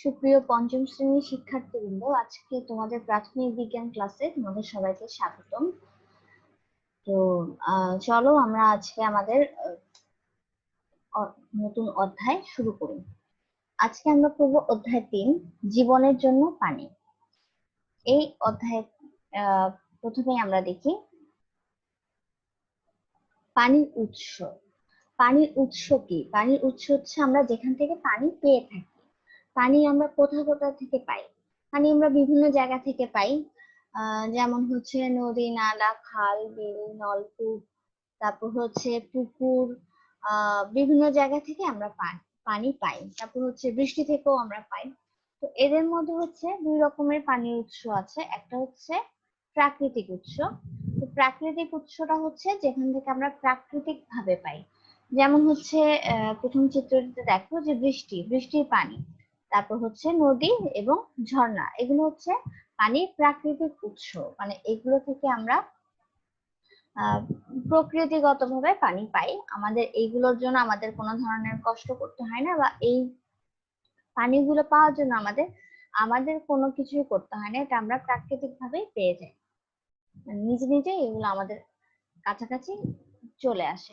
সুপ্রিয় পঞ্চম শ্রেণির শিক্ষার্থীবৃন্দ, আজকে তোমাদের প্রাথমিক বিজ্ঞান ক্লাসে তোমাদের সবাইকে স্বাগতম। তো চলো আমরা আজকে আমাদের নতুন অধ্যায় শুরু করি। আজকে আমরা পড়ব অধ্যায় তিন, জীবনের জন্য পানি। এই অধ্যায় প্রথমে আমরা দেখি, পানির উৎস। পানির উৎস কি? পানির উৎস হচ্ছে আমরা যেখান থেকে পানি পেয়ে থাকি। পানি আমরা কোথা কোথা থেকে পাই? পানি আমরা বিভিন্ন জায়গা থেকে পাই। যেমন হচ্ছে নদী, নালা, খাল, বিল, নলকূপ, তারপর হচ্ছে পুকুর বিভিন্ন জায়গা থেকে আমরা পানি পাই। তারপর হচ্ছে বৃষ্টি থেকেও আমরা পাই। তো এদের মধ্যে হচ্ছে দুই রকমের পানির উৎস আছে। একটা হচ্ছে প্রাকৃতিক উৎস। তো প্রাকৃতিক উৎসটা হচ্ছে যেখান থেকে আমরা প্রাকৃতিক ভাবে পাই। যেমন হচ্ছে প্রথম চিত্রটিতে দেখো যে বৃষ্টি, বৃষ্টির পানি। তারপর হচ্ছে নদী এবং ঝর্ণা। এগুলো হচ্ছে পানির প্রাকৃতিক উৎস। মানে এগুলো থেকে আমরা প্রকৃতিগতভাবে পানি পাই। আমাদের এইগুলোর জন্য আমাদের কোনো ধরনের কষ্ট করতে হয় না বা এই পানিগুলো পাওয়ার জন্য আমাদের আমাদের কোনো কিছুই করতে হয় না। এটা আমরা প্রাকৃতিক ভাবেই পেয়ে যাই। নিজে নিজে এগুলো আমাদের কাছাকাছি চলে আসে।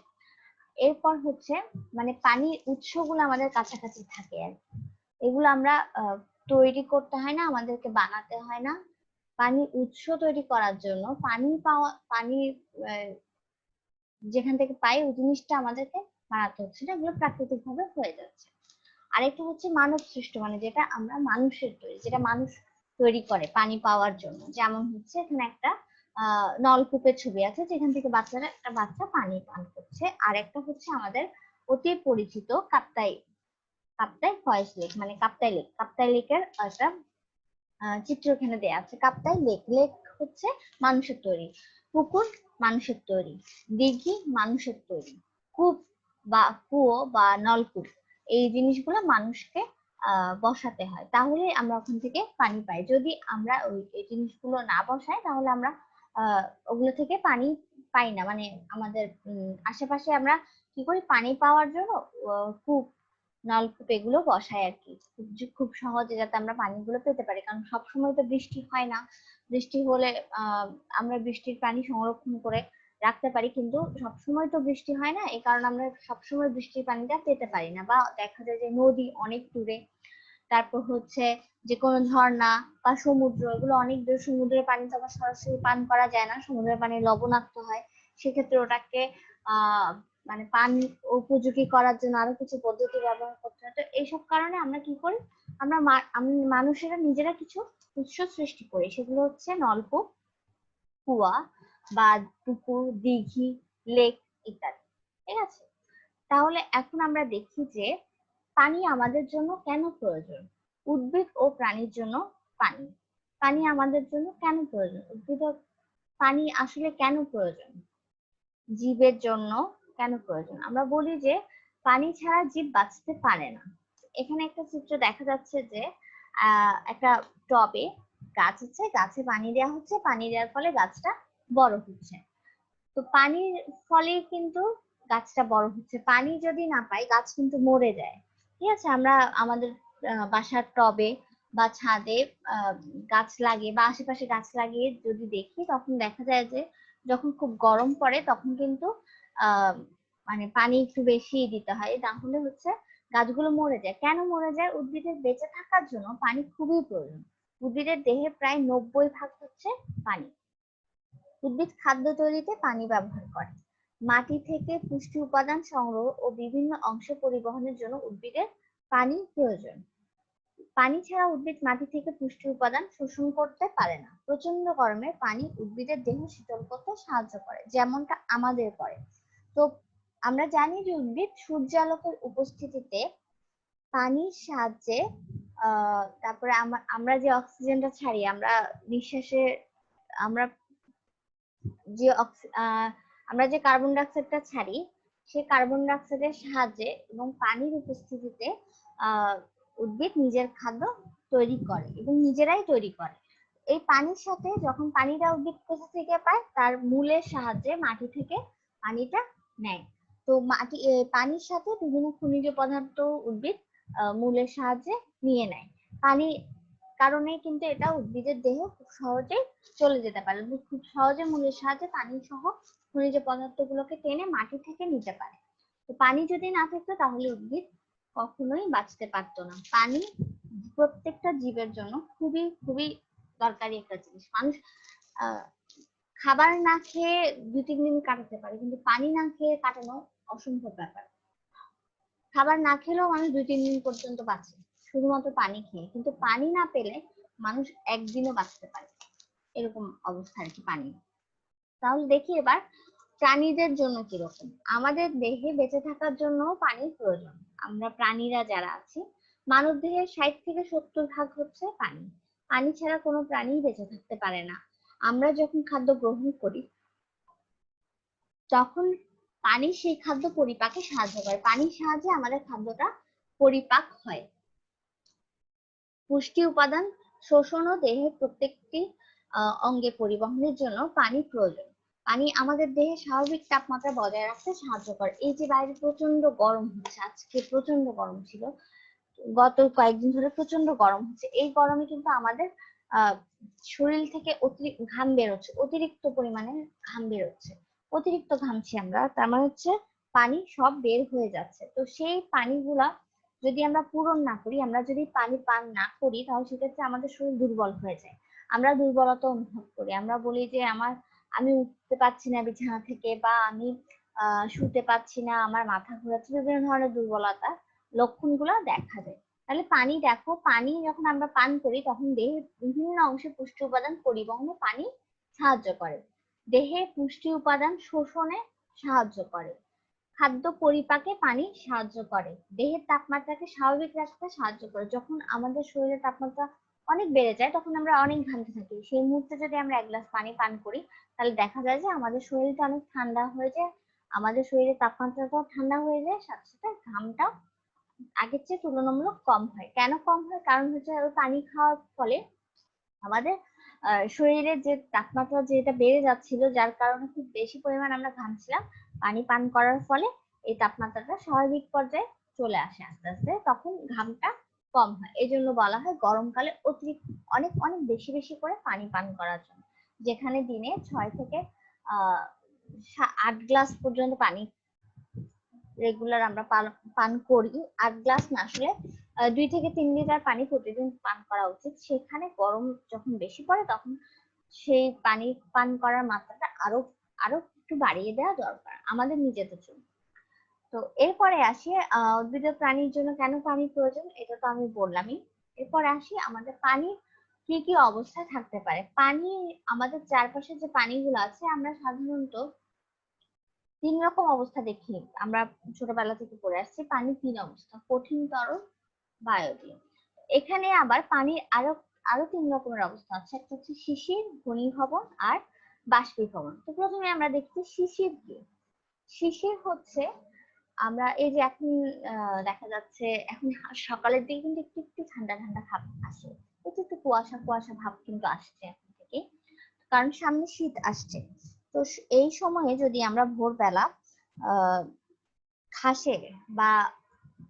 এরপর হচ্ছে মানে পানির উৎসগুলো আমাদের কাছাকাছি থাকে আর কি। এগুলো আমরা তৈরি করতে হয় না, আমাদেরকে বানাতে হয় না। পানির উৎস তৈরি করার জন্য, পানি পাওয়া, পানি যেখান থেকে পাই, ওই জিনিসটা আমাদেরকে বানাতে হচ্ছে। না এগুলো প্রাকৃতিক ভাবে হয়ে যাচ্ছে। আরেকটা হচ্ছে মানব সৃষ্ট মানে যেটা আমরা মানুষের তৈরি, যেটা মানুষ তৈরি করে পানি পাওয়ার জন্য। যেমন হচ্ছে এখানে একটা নলকূপের ছবি আছে, যেখান থেকে বাচ্চারা, একটা বাচ্চা পানি পান করছে। আর একটা হচ্ছে আমাদের অতি পরিচিত কাপ্তাই কাপ্তাই ফয়েজ লেক মানে কাপ্তাই লেক। কাপ্তাই লেকের একটা চিত্র এখানে দেয়া আছে। কাপ্তাই লেক লেক হচ্ছে মানুষের তৈরি। পুকুর মানুষের তৈরি। দিঘি মানুষের তৈরি। কূপ বা কুয়ো বা নলকূপ, এই জিনিসগুলো মানুষকে বসাতে হয়। তাহলে আমরা ওখান থেকে পানি পাই। যদি আমরা ওই জিনিসগুলো না বসাই, তাহলে আমরা ওগুলো থেকে পানি পাই না। মানে আমাদের আশেপাশে আমরা কি করি? পানি পাওয়ার জন্য কূপ নলকূপ এগুলো বসাই আর কি খুব সহজে যাতে আমরা পানিগুলো পেতে পারি। কারণ সবসময় তো বৃষ্টি হয় না। বৃষ্টি হলে আমরা বৃষ্টির পানি সংরক্ষণ করে রাখতে পারি। কিন্তু সবসময় তো বৃষ্টি হয় না। এই কারণে আমরা সবসময় বৃষ্টির পানিটা পেতে পারি না। বা দেখা যায় যে নদী অনেক দূরে। তারপর হচ্ছে যে কোনো ঝর্ণা বা সমুদ্র, এগুলো অনেক দূর সমুদ্রের পানি তো আবার সরাসরি পান করা যায় না। সমুদ্রের পানি লবণাক্ত হয়। সেক্ষেত্রে ওটাকে, আহ মানে পান উপযোগী করার জন্য আরও কিছু পদ্ধতি ব্যবহার করতে হয়। তো এইসব কারণে আমরা কি করি? আমরা মানুষেরা নিজেরা কিছু উৎস সৃষ্টি করি। সেগুলো হচ্ছে নলকূপ, কুয়া বা পুকুর, দিঘি, লেক ইত্যাদি। ঠিক আছে? তাহলে এখন আমরা দেখি যে পানি আমাদের জন্য কেন প্রয়োজন? উদ্ভিদ ও প্রাণীর জন্য পানি। পানি আমাদের জন্য কেন প্রয়োজন? উদ্ভিদ পানি আসলে কেন প্রয়োজন? জীবের জন্য কেন প্রয়োজন? আমরা বলি যে, পানি ছাড়া জীব বাঁচতে পারে না। এখানে একটা চিত্র দেখা যাচ্ছে যে একটা টবে গাছ আছে, গাছে পানি দেওয়া হচ্ছে, পানি দেওয়ার ফলে গাছটা বড় হচ্ছে। তো পানির ফলে কিন্তু গাছটা বড় হচ্ছে। পানি যদি না পাই, গাছ কিন্তু মরে যায়। ঠিক আছে? আমরা আমাদের বাসার টবে বা ছাদে গাছ লাগিয়ে বা আশেপাশে গাছ লাগিয়ে যদি দেখি, তখন দেখা যায় যে, যখন খুব গরম পড়ে, তখন কিন্তু মানে পানি একটু বেশি দিতে হয়, তাহলে হচ্ছে গাছগুলো মরে যায়। কেন মরে যায়? উদ্ভিদের বেঁচে থাকার জন্য পানি খুবই প্রয়োজন। উদ্ভিদের দেহে প্রায় নব্বই ভাগ হচ্ছে পানি। উদ্ভিদ খাদ্য তৈরিতে পানি ব্যবহার করে। মাটি থেকে পুষ্টি উপাদান সংগ্রহ ও বিভিন্ন অংশ পরিবহনের জন্য উদ্ভিদের পানি প্রয়োজন। পানি ছাড়া উদ্ভিদ মাটি থেকে পুষ্টি উপাদান শোষণ করতে পারে না। প্রচণ্ড গরমে পানি উদ্ভিদের দেহ শীতল করতে সাহায্য করে, যেমনটা আমাদের করে। তো আমরা জানি যে উদ্ভিদ সূর্যালোকের উপস্থিতিতে পানির সাহায্যে তারপরে আমা- আমরা যে অক্সিজেনটা ছাড়ি, আমরা নিঃশ্বাসে, আমরা যে আমরা যে কার্বন ডাইঅক্সাইডটা ছাড়ি, সেই কার্বন ডাইঅক্সাইডের সাহায্যে এবং পানির উপস্থিতিতে উদ্ভিদ নিজের খাদ্য তৈরি করে এবং নিজেরাই তৈরি করে। এই পানির সাথে যখন পানিটা উদ্ভিদ কোথা থেকে পায়, তার মূলের সাহায্যে মাটি থেকে পানিটা নেয়। তো মাটি পানির সাথে বিভিন্ন খনিজ পদার্থ উদ্ভিদ মূলের সাহায্যে নিয়ে নেয়। পানি কারণে কিন্তু এটা উদ্ভিদের দেহে খুব সহজে চলে যেতে পারে খুব সহজে মূলের সাহায্যে পানি সহ খনিজ পদার্থগুলোকে টেনে মাটি থেকে নিতে পারে। তো পানি যদি না থাকতো তাহলে উদ্ভিদ কখনোই বাঁচতে পারতো না। পানি প্রত্যেকটা জীবের জন্য খুবই খুবই দরকারি একটা জিনিস। মানুষ আহ, খাবার না খেয়ে দু তিন দিন কাটাতে পারে, কিন্তু পানি না খেয়ে কাটানো অসম্ভব ব্যাপার। খাবার না খেলেও মানুষ দুই, তিন দিন পর্যন্ত বাঁচে, শুধুমাত্র পানি খেয়ে। কিন্তু পানি না পেলে মানুষ একদিনও বাঁচতে পারে এরকম অবস্থা আর কি পানি। তাহলে দেখি এবার প্রাণীদের জন্য কীরকম। আমাদের দেহে বেঁচে থাকার জন্য পানির প্রয়োজন। আমরা প্রাণীরা যারা আছি মানব দেহের ষাট থেকে সত্তর ভাগ হচ্ছে পানি। পানি ছাড়া কোনো প্রাণী বেঁচে থাকতে পারে না। আমরা যখন খাদ্য গ্রহণ করি, তখন পানি সেই খাদ্য পরিপাকে সাহায্য করে। পানির সাহায্যে আমাদের খাদ্যটা পরিপাক হয়। পুষ্টি উপাদান শোষণ ও দেহের প্রত্যেকটি অঙ্গে পরিবহনের জন্য পানি প্রয়োজন। পানি আমাদের দেহে স্বাভাবিক তাপমাত্রা বজায় রাখতে সাহায্য করে। এই যে বাইরে প্রচণ্ড গরম হচ্ছে, আজকে প্রচণ্ড গরম ছিল, গত কয়েকদিন ধরে প্রচণ্ড গরম হচ্ছে। এই গরমে কিন্তু আমাদের শরীর থেকে অতিরিক্ত ঘাম বেরোচ্ছে, অতিরিক্ত পরিমাণে ঘাম বেরোচ্ছে, অতিরিক্ত ঘামছি আমরা, তার মানে হচ্ছে পানি সব বের হয়ে যাচ্ছে। তো সেই পানিগুলা যদি আমরা পূরণ না করি, আমরা যদি পানি পান না করি, তাহলে সেক্ষেত্রে আমাদের শরীর দুর্বল হয়ে যায়। আমরা দুর্বলতা অনুভব করি। আমরা বলি যে আমার, আমি উঠতে পারছি না বিছানা থেকে বা আমি শুতে পারছি না, আমার মাথা ঘোরাচ্ছে, বিভিন্ন ধরনের দুর্বলতা লক্ষণগুলো দেখা যায়। তাহলে পানি দেখো, পানি যখন আমরা পান করি তখন দেহের বিভিন্ন অংশে পুষ্টি উপাদান পরিবহনে পানি সাহায্য করে। দেহে পুষ্টি উপাদান শোষণে সাহায্য করে। খাদ্য পরিপাকে পানি সাহায্য করে। দেহের তাপমাত্রাকে স্বাভাবিক রাখতে সাহায্য করে। যখন আমাদের শরীরের তাপমাত্রা অনেক বেড়ে যায় তখন আমরা অনেক ঘামতে থাকি। সেই মুহূর্তে যদি আমরা এক গ্লাস পানি পান করি তাহলে দেখা যায় যে আমাদের শরীরটা অনেক ঠান্ডা হয়ে যায়, আমাদের শরীরের তাপমাত্রাটাও ঠান্ডা হয়ে যায়, সাথে সাথে ঘামটাও আগের চেয়ে তুলনামূলক কম হয়। কেন কম হয়? কারণ হচ্ছে ওই পানি খাওয়ার ফলে আমাদের শরীরের যে তাপমাত্রা যেটা বেড়ে যাচ্ছিল, যার কারণে খুব বেশি পরিমাণ আমরা ঘামছিলাম, পানি পান করার ফলে এই তাপমাত্রাটা স্বাভাবিক পর্যায়ে চলে আসে আস্তে আস্তে, তখন ঘামটা কম হয়। এই জন্য বলা হয় গরমকালে অতিরিক্ত, অনেক অনেক বেশি বেশি করে পানি পান করার জন্য। যেখানে দিনে ছয় থেকে আহ আট গ্লাস পর্যন্ত পানি রেগুলার আমরা পান করি। আট গ্লাস না, আসলে দুই থেকে তিন লিটার পানি প্রতিদিন পান করা উচিত। সেখানে গরম যখন বেশি পড়ে, তখন সেই পানি পান করার মাত্রাটা আরও আরও একটু বাড়িয়ে দেওয়া দরকার, আমাদের নিজেদের জন্য। তো এরপরে আসি উদ্ভিদ প্রাণীর জন্য কেন পানি প্রয়োজন, এটা তো আমি বললামই। এরপরে আসি, আমাদের পানি কি কি অবস্থায় থাকতে পারে? পানি, আমাদের চারপাশে যে পানিগুলো আছে, আমরা সাধারণত তিন রকম অবস্থা দেখি আমরা ছোটবেলা থেকে পড়ে আসছি। পানি তিন অবস্থা, কঠিন তরল বায়বীয় এখানে আবার পানির আরও আরও তিন রকমের অবস্থা আছে। একটা হচ্ছে শিশির, ঘনীভবন আর বাষ্পীভবন। তো প্রথমে আমরা দেখছি শিশির কি শিশির হচ্ছে আমরা এই যে এখন দেখা যাচ্ছে এখন সকালের দিকে কিন্তু একটু একটু ঠান্ডা ঠান্ডা ভাব আসে। একটু একটু কুয়াশা কুয়াশা ভাব কিন্তু আসছে এখন থেকে। কারণ সামনে শীত আসছে। তো এই সময়ে যদি আমরা ভোরবেলা আহ ঘাসে বা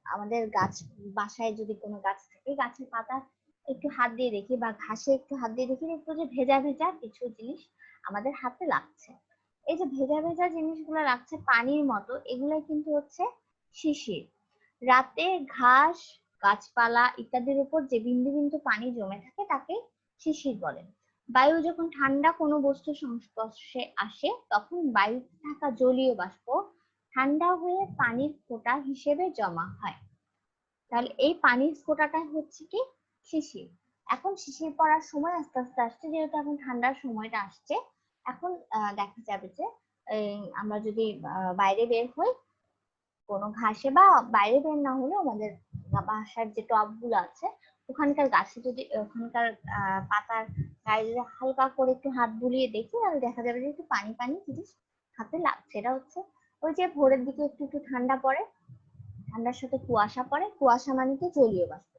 আমাদের গাছ, বাসায় যদি কোনো গাছ থাকে, গাছের পাতা একটু হাত দিয়ে দেখি বা ঘাসে একটু হাত দিয়ে দেখি একটু যে ভেজা ভেজা কিছু জিনিস আমাদের হাতে লাগছে। এই যে ভেজা ভেজা জিনিসগুলো লাগছে পানির মতো, এগুলাই কিন্তু হচ্ছে শিশির। রাতে ঘাস, গাছপালা ইত্যাদির উপর যে বিন্দু বিন্দু পানি জমে থাকে তাকে শিশির বলে। বায়ু যখন ঠান্ডা কোনো বস্তুর সংস্পর্শে আসে, তখন বায়ুতে থাকা জলীয় বাষ্প ঠান্ডা হয়ে পানির ফোঁটা হিসেবে জমা হয়। তাহলে এই পানির ফোঁটাটা হচ্ছে কি? শিশির। এখন শিশির পড়ার সময় আস্তে আস্তে আসছে, যেহেতু এখন ঠান্ডার সময়টা আসছে, এখন দেখা যাবে যে আমরা যদি বাইরে বের হই, কোনো ঘাসে বা বাইরে বের না হলেও আমাদের বাসার যে টবগুলো আছে ওখানকার গাছে যদি, ওখানকার পাতার গায়ে যদি হালকা করে একটু হাত বুলিয়ে দেখি, তাহলে দেখা যাবে যে একটু পানি পানি জিনিস হাতে লাগছে। এটা হচ্ছে ওই যে ভোরের দিকে একটু একটু ঠান্ডা পড়ে, ঠান্ডার সাথে কুয়াশা পড়ে, কুয়াশা মানে কি? জলীয় বাষ্প।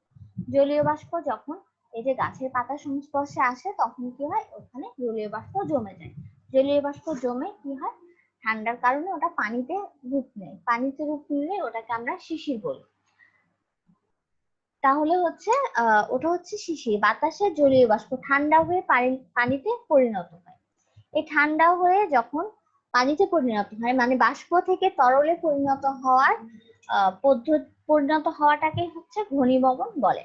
জলীয় বাষ্প যখন এই যে গাছের পাতার সংস্পর্শে আসে, তখন কি হয়? ওখানে জলীয় বাষ্প জমে যায়। জলীয় বাষ্প জমে কি হয়? ঠান্ডার কারণে ওটা পানিতে রূপ নেয়। পানিতে রূপ নিলে ওটাকে আমরা শিশির বলি। তাহলে হচ্ছে ওটা হচ্ছে শিশির বাতাসে জলীয় বাষ্প, ঠান্ডা হয়ে পানি- পানিতে পরিণত হয়। এই ঠান্ডা হয়ে যখন পানিতে পরিণত হয় মানে বাষ্প থেকে তরলে পরিণত হওয়ার পদ্ধতি পরিণত হওয়াটাকে হচ্ছে ঘনীভবন বলে।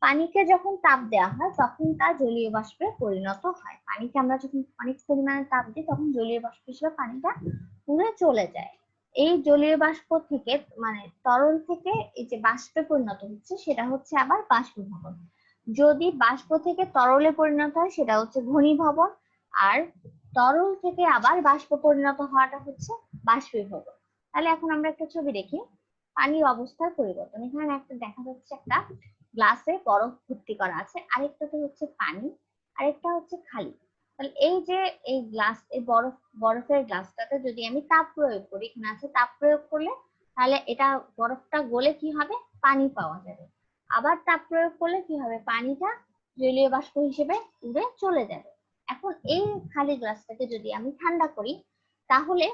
পানিকে যখন তাপ দেওয়া হয়, তখন তা জলীয় বাষ্পে পরিণত হয়। পানিকে আমরা যখন অনেক পরিমাণে তাপ দিই, তখন জলীয় বাষ্প হিসেবে পানিটা পুড়ে চলে যায়। এই জলীয় বাষ্প থেকে মানে তরল থেকে এই যে বাষ্পে পরিণত হচ্ছে, সেটা হচ্ছে আবার বাষ্পীভবন। যদি বাষ্প থেকে তরলে পরিণত হয়, সেটা হচ্ছে ঘনীভবন, আর তরল থেকে আবার বাষ্প পরিণত হওয়াটা হচ্ছে বাষ্পীভবন। তাহলে এখন আমরা একটা ছবি দেখি, পানির অবস্থার পরিবর্তন। এখানে একটা দেখা যাচ্ছে একটা গ্লাসে বরফ ভর্তি করা আছে, আরেকটাতে হচ্ছে পানি, আরেকটা হচ্ছে খালি। তাহলে এই যে এই গ্লাস এই বরফ, বরফের গ্লাসটাতে যদি আমি তাপ প্রয়োগ করি, এখানে আছে তাপ প্রয়োগ করলে, তাহলে এটা বরফটা গলে কি হবে? পানি পাওয়া যাবে। আবার তাপ প্রয়োগ করলে কি হবে? পানিটা জলীয় বাষ্প হিসেবে উড়ে চলে যাবে। এখন এই খালি গ্লাসটাকে যদি আমি ঠান্ডা করি, তাহলে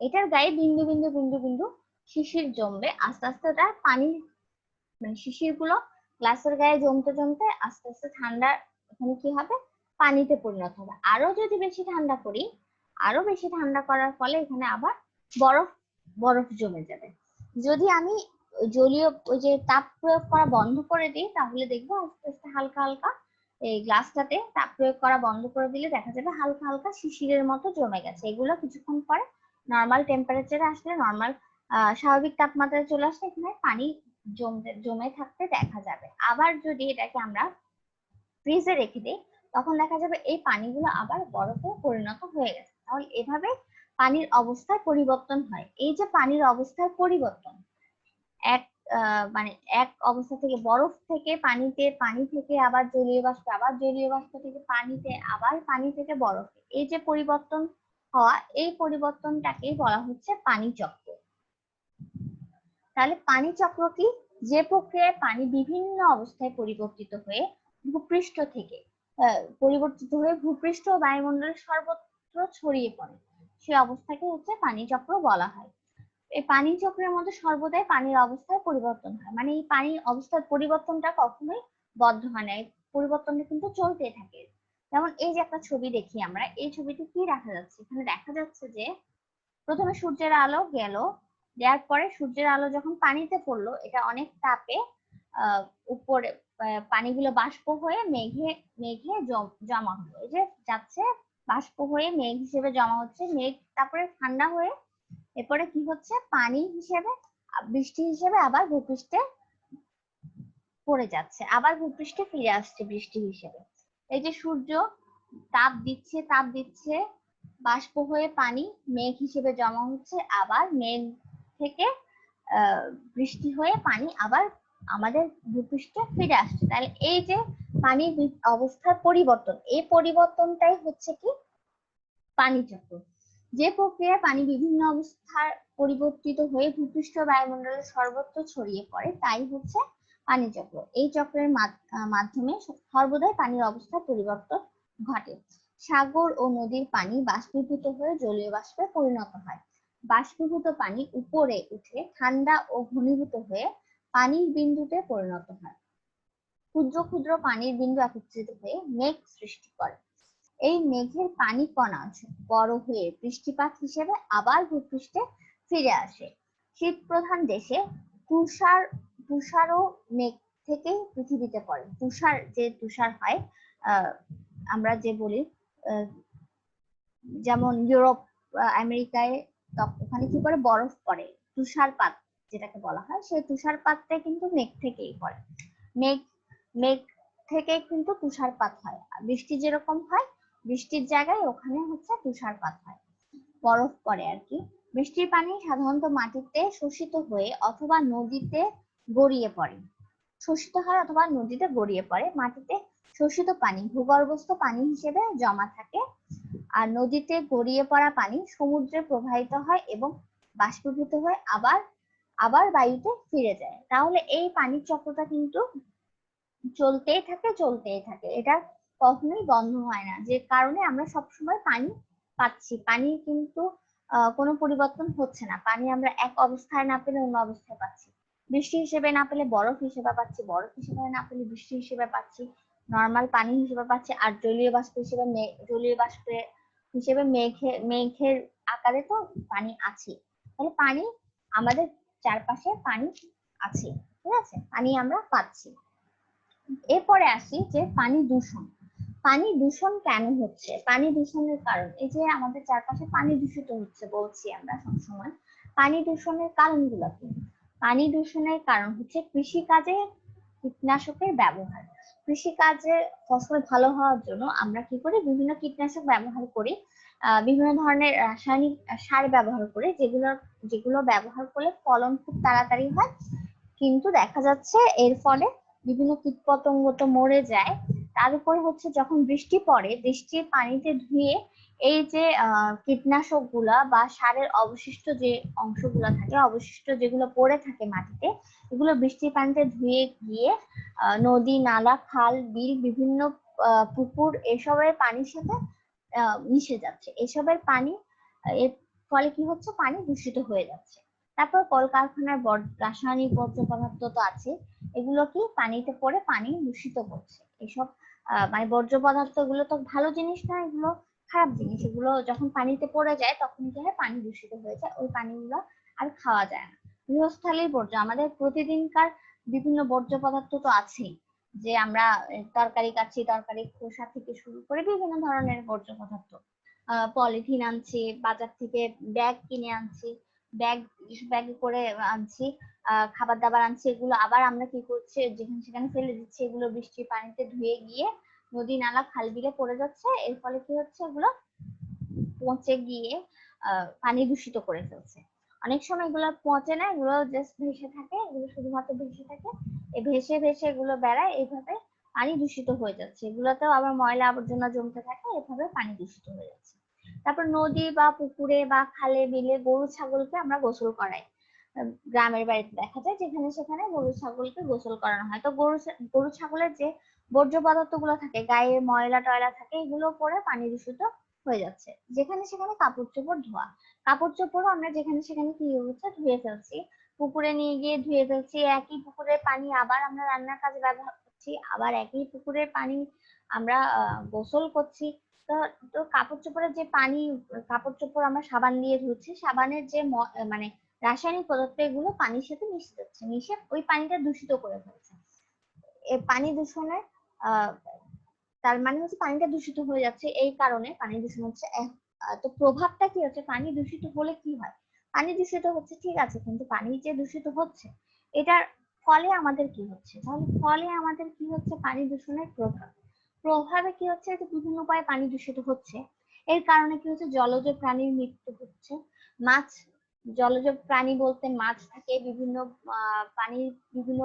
এটার গায়ে বিন্দু বিন্দু বিন্দু বিন্দু শিশির জমবে। আস্তে আস্তে ওটা পানি মানে শিশিরগুলো গ্লাসের গায়ে জমতে জমতে আস্তে আস্তে ঠান্ডা ওখানে কি হবে? পানিতে পরিণত হবে। আরও যদি বেশি ঠান্ডা করি, আরও বেশি ঠান্ডা করার ফলে এখানে আবার বরফ বরফ জমে যাবে। যদি আমি জলীয় ওই যে তাপ প্রয়োগ করা বন্ধ করে দিই, তাহলে দেখব আস্তে আস্তে হালকা হালকা এই গ্লাসটাতে তাপ প্রয়োগ করা বন্ধ করে দিলে দেখা যাবে হালকা হালকা শিশিরের মতো জমে গেছে। এগুলো কিছুক্ষণ পরে নর্মাল টেম্পারেচারে আসলে নর্মাল স্বাভাবিক তাপমাত্রায় চলে আসলে এখানে পানি জমতে জমে থাকতে দেখা যাবে। আবার যদি এটাকে আমরা ফ্রিজে রেখে দিই তখন দেখা যাবে এই পানিগুলো আবার বরফে পরিণত হয়ে গেছে। তাহলে এভাবে পানির অবস্থার পরিবর্তন হয়। এই যে পানির অবস্থার পরিবর্তন, এক মানে এক অবস্থা থেকে বরফ থেকে পানিতে, পানি থেকে আবার জলীয় বাষ্প, আবার জলীয় বাষ্প থেকে পানিতে, আবার পানি থেকে বরফে, এই যে পরিবর্তন হওয়া, এই পরিবর্তনটাকেই বলা হচ্ছে পানি চক্র। তাহলে পানি চক্র কি? যে প্রক্রিয়ায় পানি বিভিন্ন অবস্থায় পরিবর্তিত হয়ে ভূপৃষ্ঠ থেকে পরিবর্তিত হয়ে ভূপৃষ্ঠ ও বায়ুমণ্ডলের সর্বত্র ছড়িয়ে পড়ে। সেই অবস্থাকে হচ্ছে পানি চক্র বলা হয়। এই পানি চক্রের মধ্যে সর্বদাই পানির অবস্থায় পরিবর্তন হয়। মানে এই পানির অবস্থার পরিবর্তনটা কখনোই বদ্ধ হয় না। পরিবর্তনটা কিন্তু চলতেই থাকে। যেমন এই যে একটা ছবি দেখি আমরা, এই ছবিতে কি দেখা যাচ্ছে? এখানে দেখা যাচ্ছে যে প্রথমে সূর্যের আলো গেল, দেওয়ার পরে সূর্যের আলো যখন পানিতে পড়ল, এটা অনেক তাপে, আহ, উপরে পানিগুলো বাষ্প হয়ে মেঘে মেঘে জমা হলো। এই যে যাচ্ছে, বাষ্প হয়ে মেঘ হিসেবে জমা হচ্ছে। মেঘ তারপরে ঠান্ডা হয়ে এরপরে কি হচ্ছে? পানি হিসেবে, বৃষ্টি হিসেবে আবার ভূপৃষ্ঠে পড়ে যাচ্ছে। আবার ভূপৃষ্ঠে ফিরে আসছে বৃষ্টি হিসেবে। এই যে সূর্য, তাপ দিচ্ছে তাপ দিচ্ছে, বাষ্প হয়ে পানি মেঘ হিসেবে জমা হচ্ছে। আবার মেঘ থেকে বৃষ্টি হয়ে পানি আবার আমাদের ভূপৃষ্ঠে ফিরে আসছে। তাহলে এই যে পানির অবস্থার পরিবর্তন, এই পরিবর্তনটাই হচ্ছে কি? পানি চক্র। যে প্রক্রিয়ায় পানি বিভিন্ন অবস্থার পরিবর্তিত হয়ে ভূপৃষ্ঠ বায়ুমণ্ডলের সর্বত্র ছড়িয়ে পড়ে, তাই হচ্ছে পানি চক্র। এই চক্রের মাধ- মাধ্যমে সর্বদাই পানির অবস্থার পরিবর্তন ঘটে। সাগর ও নদীর পানি বাষ্পীভূত হয়ে জলীয় বাষ্পে পরিণত হয়। বাষ্পীভূত পানি উপরে উঠে ঠান্ডা ও ঘনীভূত হয়ে পানির বিন্দুতে পরিণত হয়। ক্ষুদ্র ক্ষুদ্র পানির বিন্দু একত্রিত হয়ে মেঘ সৃষ্টি করে। এই মেঘের পানি কণা বড় হয়ে বৃষ্টিপাত হিসেবে আবার ভূপৃষ্ঠে ফিরে আসে। শীত প্রধান দেশে তুষার, তুষারও মেঘ থেকেই পৃথিবীতে পড়ে। তুষার যে তুষার হয় আমরা যে বলি যেমন ইউরোপ আমেরিকায় ওখানে কি করে বরফ পড়ে? তুষারপাত যেটাকে বলা হয়, সেই তুষারপাতটা কিন্তু মেঘ থেকেই পড়ে। মেঘ মেঘ থেকে কিন্তু তুষারপাত হয়। বৃষ্টি যেরকম হয়, বৃষ্টির জায়গায় ওখানে হচ্ছে তুষারপাত হয়। বরফ পড়ে আর কি। বৃষ্টির পানি সাধারণত মাটিতে শোষিত হয়ে অথবা নদীতে গড়িয়ে পড়ে। শোষিত হয় অথবা নদীতে গড়িয়ে পড়ে। মাটিতে শোষিত পানি, ভূগর্ভস্থ পানি হিসেবে জমা থাকে। আর নদীতে গড়িয়ে পড়া পানি সমুদ্রে প্রবাহিত হয় এবং বাষ্পীভূত হয়ে। আবার আবার বায়ুতে ফিরে যায়। তাহলে এই পানির চক্রটা কিন্তু চলতেই থাকে চলতেই থাকে। এটা কখনোই বন্ধ হয় না। যে কারণে আমরা সবসময় পানি পাচ্ছি। পানি কিন্তু কোনো পরিবর্তন হচ্ছে না। পানি আমরা এক অবস্থায় না পেলে অন্য অবস্থায় পাচ্ছি। বৃষ্টি হিসেবে না পেলে বরফ হিসেবে পাচ্ছি। বরফ হিসেবে না পেলে বৃষ্টি হিসেবে পাচ্ছি। নর্মাল পানি হিসেবে পাচ্ছি। আর জলীয় বাষ্প হিসেবে জলীয় বাষ্পে হিসেবে মেঘে, মেঘের আকারে তো পানি আছে তাহলে পানি আমাদের চারপাশে পানি আছে, ঠিক আছে? পানি আমরা পাচ্ছি। এরপরে আসি যে পানি দূষণ। পানি দূষণ কেন হচ্ছে? পানি দূষণের কারণ, এই যে আমাদের চারপাশে পানি দূষিত হচ্ছে বলছি আমরা সবসময়, পানি দূষণের কারণগুলো কি? পানি দূষণের কারণ হচ্ছে কৃষিকাজে কীটনাশকের ব্যবহার। কৃষিকাজে ফসল ভালো হওয়ার জন্য আমরা কি করি বিভিন্ন কীটনাশক ব্যবহার করি? বিভিন্ন ধরনের রাসায়নিক সার ব্যবহার করে যেগুলো যেগুলো ব্যবহার করলে ফলন খুব তাড়াতাড়ি হয়। কিন্তু দেখা যাচ্ছে এর ফলে বিভিন্ন কীটপতঙ্গ তো মরে যায়। তার উপরে হচ্ছে যখন বৃষ্টি পড়ে, বৃষ্টির পানিতে ধুয়ে এই যে কীটনাশকগুলা বা সারের অবশিষ্ট যে অংশগুলো থাকে, অবশিষ্ট যেগুলো পড়ে থাকে মাটিতে, এগুলো বৃষ্টির পানিতে ধুয়ে গিয়ে নদী, নালা, খাল, বিল, বিভিন্ন পুকুর, এসবের পানির সাথে মিশে যাচ্ছে। এসবের পানি এর ফলে কি হচ্ছে? পানি দূষিত হয়ে যাচ্ছে। তারপর কলকারখানার রাসায়নিক বর্জ্য পদার্থ তো আছে, এগুলো কি পানিতে পড়ে পানি দূষিত করছে? এসব মানে বর্জ্য পদার্থগুলো তো ভালো জিনিস না, এগুলো খারাপ জিনিস। এগুলো যখন পানিতে পড়ে যায়, তখন কি হয়? পানি দূষিত হয়ে যায়। ওই পানিগুলো আর খাওয়া যায় না। গৃহস্থালীর বর্জ্য, আমাদের প্রতিদিনকার বিভিন্ন বর্জ্য পদার্থ তো আছেই। যে আমরা তরকারি কাচ্ছি তরকারি খোসা থেকে শুরু করে বিভিন্ন ধরনের বর্জ্য পদার্থ পলিথিন আনছি, বাজার থেকে ব্যাগ কিনে আনছি, ব্যাগ ব্যাগে করে আনছি খাবার দাবার আনছি, এগুলো আবার আমরা কি করছি, যেখানে সেখানে ফেলে দিচ্ছি, এগুলো বৃষ্টির পানিতে ধুয়ে গিয়ে নদী নালা খাল বিলে পড়ে যাচ্ছে, এর ফলে কি হচ্ছে, এগুলো পচে গিয়ে পানি দূষিত করে ফেলছে। অনেক সময় এগুলো পচে না, এগুলো জাস্ট ভেসে থাকে, এগুলো শুধুমাত্র ভেসে থাকে ভেসে ভেসে এগুলো বেড়ায় এইভাবে পানি দূষিত হয়ে যাচ্ছে। এগুলোতেও আবার ময়লা আবর্জনা জমতে থাকে, এভাবে পানি দূষিত হয়ে যাচ্ছে। তারপর নদী বা পুকুরে বা খালে, বিলে গরু, ছাগলকে আমরা গোসল করাই। গ্রামের বাড়িতে দেখা যায় যেখানে সেখানে গরু, ছাগলকে গোসল করানো হয়। তো গরু গরু, ছাগলের যে বর্জ্য পদার্থগুলো থাকে, গায়ে ময়লা টয়লা থাকে, এগুলো পরে পানি দূষিত হয়ে যাচ্ছে। যেখানে সেখানে কাপড় চোপড় ধোয়া। কাপড় চোপড়ও আমরা যেখানে সেখানে কি হচ্ছে, ধুয়ে ফেলছি। পুকুরে নিয়ে গিয়ে ধুয়ে ফেলছি। একই পুকুরের পানি আবার আমরা রান্নার কাজে ব্যবহার করছি। আবার একই পুকুরের পানি আমরা গোসল করছি। তো তো কাপড় চোপড়ের যে পানি, কাপড় চোপড় আমরা সাবান দিয়ে ধুচ্ছি, সাবানের যে মানে রাসায়নিক পদার্থ এগুলো পানির সাথে মিশে যাচ্ছে মিশে ওই পানিটা দূষিত করে ফেলছে। পানি দূষণের তার মানে হচ্ছে পানিটা দূষিত হয়ে যাচ্ছে। এই কারণে পানি দূষণ হচ্ছে। তো প্রভাবটা কি হচ্ছে? পানি দূষিত হলে কি হয়? পানি দূষিত হচ্ছে, ঠিক আছে, কিন্তু পানি যে দূষিত হচ্ছে, এটার ফলে আমাদের কি হচ্ছে? তাহলে ফলে আমাদের কি হচ্ছে? পানি দূষণের প্রভাব। প্রভাবে কি হচ্ছে? বিভিন্ন উপায়ে পানি দূষিত হচ্ছে। এর কারণে কি হচ্ছে? জলজ প্রাণীর মৃত্যু হচ্ছে। মাছ, জলজ প্রাণী বলতে মাছ থাকে, বিভিন্ন পানির বিভিন্ন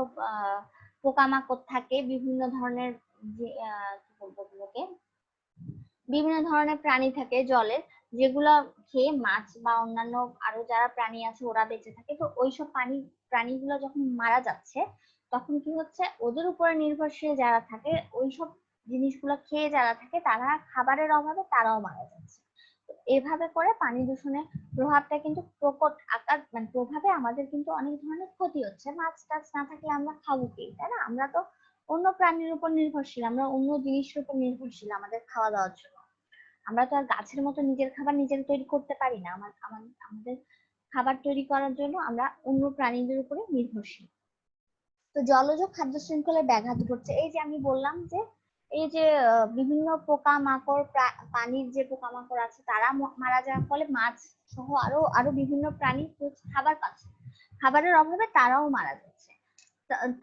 পোকামাকড় থাকে, বিভিন্ন ধরনের যে বিভিন্ন ধরনের প্রাণী থাকে জলের যেগুলো খেয়ে মাছ বা অন্যান্য আরও যারা প্রাণী আছে ওরা বেঁচে থাকে, তো ওইসব প্রাণী প্রাণীগুলো যখন মারা যাচ্ছে, তখন কি হচ্ছে? ওদের উপরে নির্ভরশীল যারা থাকে, ওইসব জিনিসগুলো খেয়ে যারা থাকে, তারা খাবারের অভাবে তারাও মারা যাচ্ছে। এভাবে করে পানি দূষণের প্রভাবটা কিন্তু প্রকট আকার মানে প্রভাবে আমাদের কিন্তু অনেক ধরনের ক্ষতি হচ্ছে। মাছ টাছ না থাকলে আমরা খাব কি? তাই না? আমরা তো অন্য প্রাণীর উপর নির্ভরশীল, আমরা অন্য জিনিসের উপর নির্ভরশীল আমাদের খাওয়া দাওয়ার জন্য। আমরা তো আর গাছের মতো নিজের খাবার নিজের তৈরি করতে পারি না। আমার আমাদের খাবার তৈরি করার জন্য আমরা অন্য প্রাণীদের উপরে নির্ভরশীল। তো জলজ খাদ্য শৃঙ্খলে ব্যাঘাত ঘটছে। এই যে আমি বললাম যে, এই যে বিভিন্ন পোকা মাকড় পানির যে পোকামাকড় আছে, তারা মারা যাওয়ার ফলে মাছ সহ আরও আরও বিভিন্ন প্রাণী খাবার পাচ্ছে। খাবারের অভাবে তারাও মারা যাচ্ছে।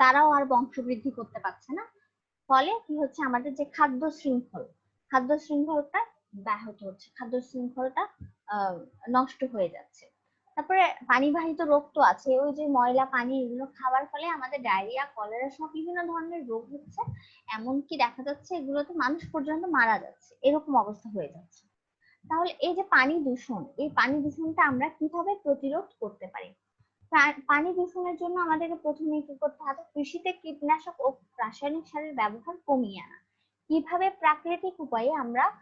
তারাও আর বংশবৃদ্ধি করতে পারছে না। ফলে কি হচ্ছে? আমাদের যে খাদ্য শৃঙ্খল, খাদ্য শৃঙ্খলটা ব্যাহত হচ্ছে। খাদ্য শৃঙ্খলটা নষ্ট হয়ে যাচ্ছে। তারপরে পানিবাহিত রোগ তো আছে। ওই যে ময়লা পানি এগুলো খাওয়ার ফলে আমাদের ডায়রিয়া কলেরা সব বিভিন্ন ধরনের রোগ হচ্ছে। এমনকি দেখা যাচ্ছে এগুলোতে মানুষ পর্যন্ত মারা যাচ্ছে। এরকম অবস্থা হয়ে যাচ্ছে। তাহলে এই যে পানি দূষণ এই পানি দূষণটা আমরা কীভাবে প্রতিরোধ করতে পারি? পানি দূষণের জন্য আমাদেরকে প্রথমে কি করতে হবে? কৃষিতে কীটনাশক ও রাসায়নিক সারের ব্যবহার কমিয়ে আনা। কীভাবে প্রাকৃতিক উপায়ে আমরা আম,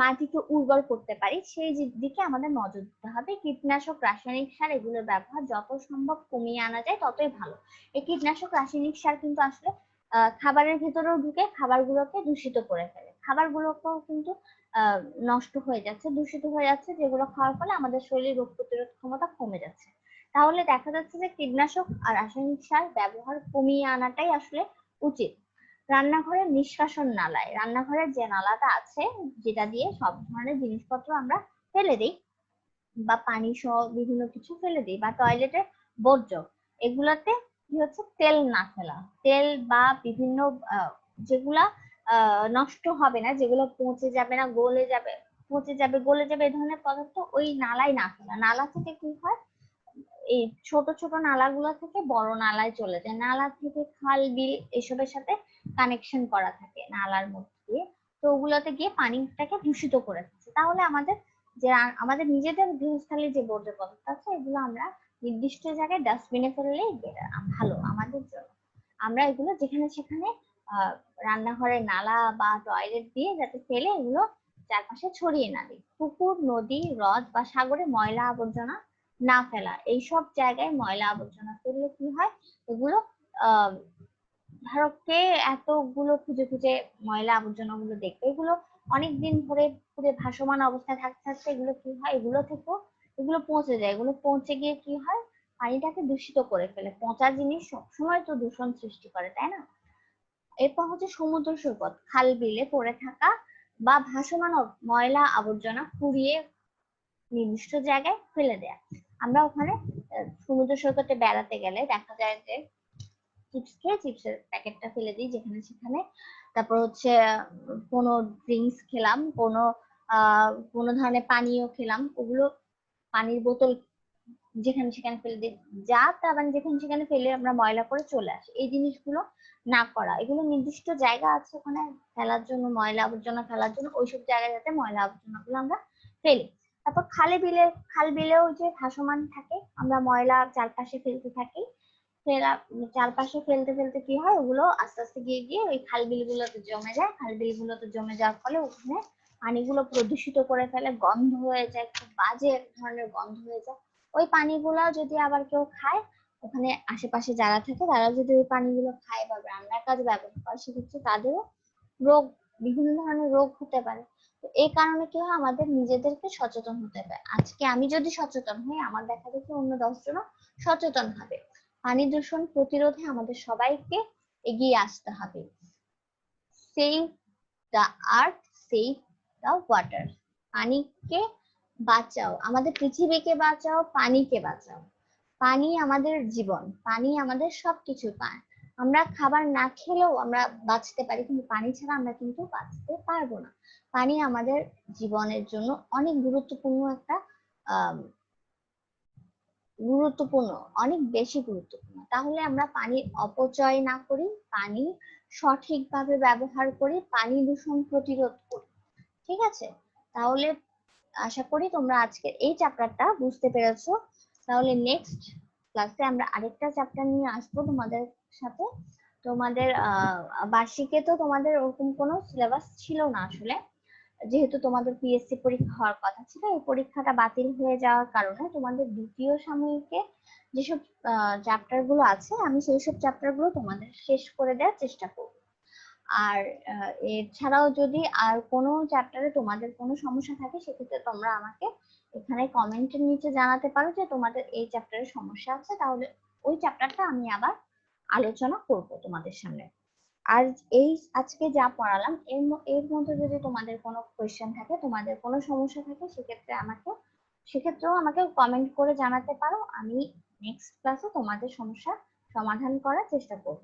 মাটিকে উর্বর করতে পারি, সেই দিকে আমাদের নজর দিতে হবে। কীটনাশক, রাসায়নিক সার এগুলোর ব্যবহার যত সম্ভব কমিয়ে আনা যায়, ততই ভালো। এই কীটনাশক, রাসায়নিক সার কিন্তু আসলে খাবারের ভেতরেও ঢুকে খাবারগুলোকে দূষিত করে ফেলে। খাবারগুলোকেও কিন্তু নষ্ট হয়ে যাচ্ছে, দূষিত হয়ে যাচ্ছে, যেগুলো খাওয়ার ফলে আমাদের শরীরের রোগ প্রতিরোধ ক্ষমতা কমে যাচ্ছে। তাহলে দেখা যাচ্ছে যে কীটনাশক আর রাসায়নিক সার ব্যবহার কমিয়ে আনাটাই আসলে উচিত। রান্নাঘরের নিষ্কাশন নালায়। রান্নাঘরের যে নালাটা আছে, যেটা দিয়ে সব ধরনের জিনিসপত্র আমরা ফেলে দিই বা পানি সহ বিভিন্ন কিছু ফেলে দিই বা টয়লেটের বর্জ্য, এগুলাতে কি হচ্ছে? তেল না ফেলা। তেল বা বিভিন্ন যেগুলা নষ্ট হবে না, যেগুলো পচে যাবে না, গলে যাবে, পচে যাবে, গলে যাবে, এই ধরনের পদার্থ ওই নালায় না ফেলা। নালা থেকে কি হয়? এই ছোট ছোট নালাগুলো থেকে বড় নালায় চলে যায়। নালা থেকে খাল, বিল, এসবের সাথে কানেকশন করা থাকে নালার মধ্যে দিয়ে, তো ওগুলোতে গিয়ে পানিটাকে দূষিত করে দিচ্ছে। তাহলে আমাদের যে আমাদের নিজেদের গৃহস্থালী যে বর্জ্য পদার্থ আছে, এগুলো আমরা নির্দিষ্ট জায়গায় ডাস্টবিনে ফেললেই ভালো আমাদের জন্য। আমরা এগুলো যেখানে সেখানে আহ রান্নাঘরের নালা বা টয়লেট দিয়ে যাতে ফেলে এগুলো চারপাশে ছড়িয়ে না দিই। পুকুর, নদী, হ্রদ বা সাগরে ময়লা আবর্জনা না ফেলা, এইসব জায়গায় ময়লা আবর্জনা ফেললে কি হয়? এগুলো আহ ধরো কে এতগুলো খুঁজে খুঁজে ময়লা আবর্জনা গুলো দেখবে এগুলো অনেক দিন ধরে পুরো ভাসমান অবস্থায় থাকতে থাকতে এগুলো কি হয়, এগুলো থেকেও এগুলো পৌঁছে যায়। এগুলো পৌঁছে গিয়ে কি হয়, পানিটাকে দূষিত করে ফেলে। পচা জিনিস সবসময় তো দূষণ সৃষ্টি করে, তাই না? এরপর হচ্ছে সমুদ্র সৈকত, খাল বিলে পড়ে থাকা বা ভাসমান ময়লা আবর্জনা কুড়িয়ে নির্দিষ্ট জায়গায় ফেলে দেয়া। আমরা ওখানে সমুদ্র সৈকতে বেড়াতে গেলে দেখা যায় যে চিপস খেয়ে চিপসের প্যাকেটটা ফেলে দিই যেখানে সেখানে। তারপর হচ্ছে, কোনো ড্রিঙ্কস খেলাম, কোনো কোনো ধরনের পানীয় খেলাম। ওগুলো পানির বোতল যেখানে সেখানে ফেলে দিই। যা তা মানে যেখানে সেখানে ফেলে আমরা ময়লা করে চলে আসি। এই জিনিসগুলো না করা। এগুলো নির্দিষ্ট জায়গা আছে ওখানে ফেলার জন্য, ময়লা আবর্জনা ফেলার জন্য। ওইসব জায়গায় যাতে ময়লা আবর্জনা গুলো আমরা ফেলি। তারপর খালে বিলে, খাল বিলেও যে ভাসমান থাকে, আমরা ময়লা চারপাশে ফেলতে থাকি। ফেলা চারপাশে ফেলতে ফেলতে কি হয়, ওগুলো আস্তে আস্তে গিয়ে গিয়ে ওই খাল বিলগুলোতে জমে যায়। খাল বিলগুলোতে জমে যাওয়ার ফলে ওখানে পানিগুলো প্রদূষিত করে ফেলে, গন্ধ হয়ে যায়, খুব বাজে এক ধরনের গন্ধ হয়ে যায়। ওই পানিগুলো যদি আবার কেউ খায়, ওখানে আশেপাশে যারা থাকে তারা যদি ওই পানিগুলো খায় বা রান্নার কাজে ব্যবহার করে, সেক্ষেত্রে তাদেরও রোগ, বিভিন্ন ধরনের রোগ হতে পারে। তো এই কারণে কি হয়, আমাদের নিজেদেরকে সচেতন হতে হবে। আজকে আমি যদি সচেতন হই, আমার দেখা দেখি অন্য দশজনও সচেতন হবে। পানি দূষণ প্রতিরোধে আমাদের সবাইকে এগিয়ে আসতে হবে। Save the earth save the water পানিকে বাঁচাও। আমাদের পৃথিবীকে বাঁচাও, পানিকে বাঁচাও। পানি আমাদের জীবন, পানি আমাদের সবকিছু। পায় আমরা খাবার না খেলেও আমরা বাঁচতে পারি, কিন্তু পানি ছাড়া আমরা কিন্তু বাঁচতে পারব না। পানি আমাদের জীবনের জন্য অনেক গুরুত্বপূর্ণ একটা, আহ গুরুত্বপূর্ণ, অনেক বেশি গুরুত্বপূর্ণ। তাহলে আমরা পানির অপচয় না করি, পানি সঠিকভাবে ব্যবহার করি, পানি দূষণ প্রতিরোধ করি। ঠিক আছে? তাহলে আশা করি তোমরা আজকের এই চ্যাপ্টারটা বুঝতে পেরেছ। তাহলে নেক্সট ক্লাসে আমরা আরেকটা চ্যাপ্টার নিয়ে আসব তোমাদের সাথে। তোমাদের, আহ, বার্ষিকে তো তোমাদের ওরকম কোনো সিলেবাস ছিল না আসলে। যেহেতু তোমাদের পিএসসি পরীক্ষা হওয়ার কথা ছিল, এই পরীক্ষাটা বাতিল হয়ে যাওয়ার কারণে তোমাদের দ্বিতীয় সাময়িকে যেসব চ্যাপ্টারগুলো আছে, আমি সেই সব চ্যাপ্টারগুলো তোমাদের শেষ করে দেওয়ার চেষ্টা করব। আর এছাড়াও যদি আর কোনো চ্যাপ্টারে তোমাদের কোনো সমস্যা থাকে, সেক্ষেত্রে তোমরা আমাকে এখানে কমেন্টের নিচে জানাতে পারো যে তোমাদের এই চ্যাপ্টারে সমস্যা আছে, তাহলে ওই চ্যাপ্টারটা আমি আবার আলোচনা করব তোমাদের সামনে। আর এই আজকে যা পড়ালাম, এর এর মধ্যে যদি তোমাদের কোনো কোয়েশ্চেন থাকে, তোমাদের কোনো সমস্যা থাকে, সেক্ষেত্রে আমাকে, সেক্ষেত্রেও আমাকে কমেন্ট করে জানাতে পারো। আমি নেক্সট ক্লাসে তোমাদের সমস্যা সমাধান করার চেষ্টা করব।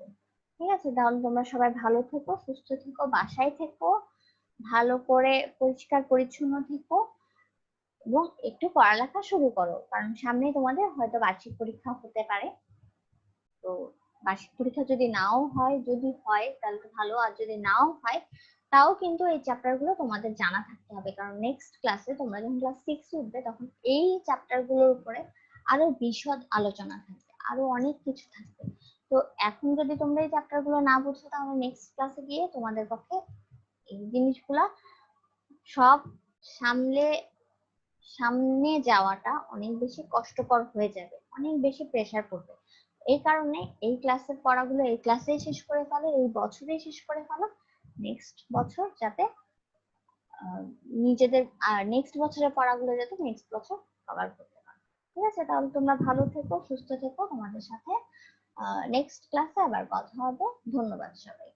ঠিক আছে? তাহলে তোমরা সবাই ভালো থেকো, সুস্থ থেকো, বাসায় থেকো, ভালো করে পরিষ্কার পরিচ্ছন্ন থেকো এবং একটু পড়ালেখা শুরু করো। কারণ সামনে তোমাদের হয়তো বার্ষিক পরীক্ষা হতে পারে। তো বার্ষিক পরীক্ষা যদি নাও হয়, যদি হয়, তাহলে তো ভালো। আর যদি নাও হয়, তাও কিন্তু এই চ্যাপ্টারগুলো তোমাদের জানা থাকতে হবে। কারণ নেক্সট ক্লাসে তোমরা যখন ক্লাস সিক্স উঠবে, তখন এই চ্যাপ্টারগুলোর উপরে আরও বিশদ আলোচনা থাকবে, আরও অনেক কিছু থাকবে। তো এখন যদি তোমরা এই চ্যাপ্টারগুলো না বুঝো, তাহলে নেক্সট ক্লাসে গিয়ে তোমাদের পক্ষে এই জিনিসগুলা সব সামলে, সামনে যাওয়াটা অনেক বেশি কষ্টকর হয়ে যাবে, অনেক বেশি প্রেসার পড়বে। এই কারণে এই ক্লাসের পড়াগুলো এই ক্লাসেই শেষ করে ফেলো, এই বছরেই শেষ করে ফেলো। নেক্সট বছর যাতে নিজেদের আর নেক্সট বছরের পড়াগুলো যাতে নেক্সট বছর কভার করতে পারো। ঠিক আছে? তাহলে তোমরা ভালো থেকো, সুস্থ থেকো। তোমাদের সাথে নেক্সট ক্লাসে আবার কথা হবে। ধন্যবাদ সবাই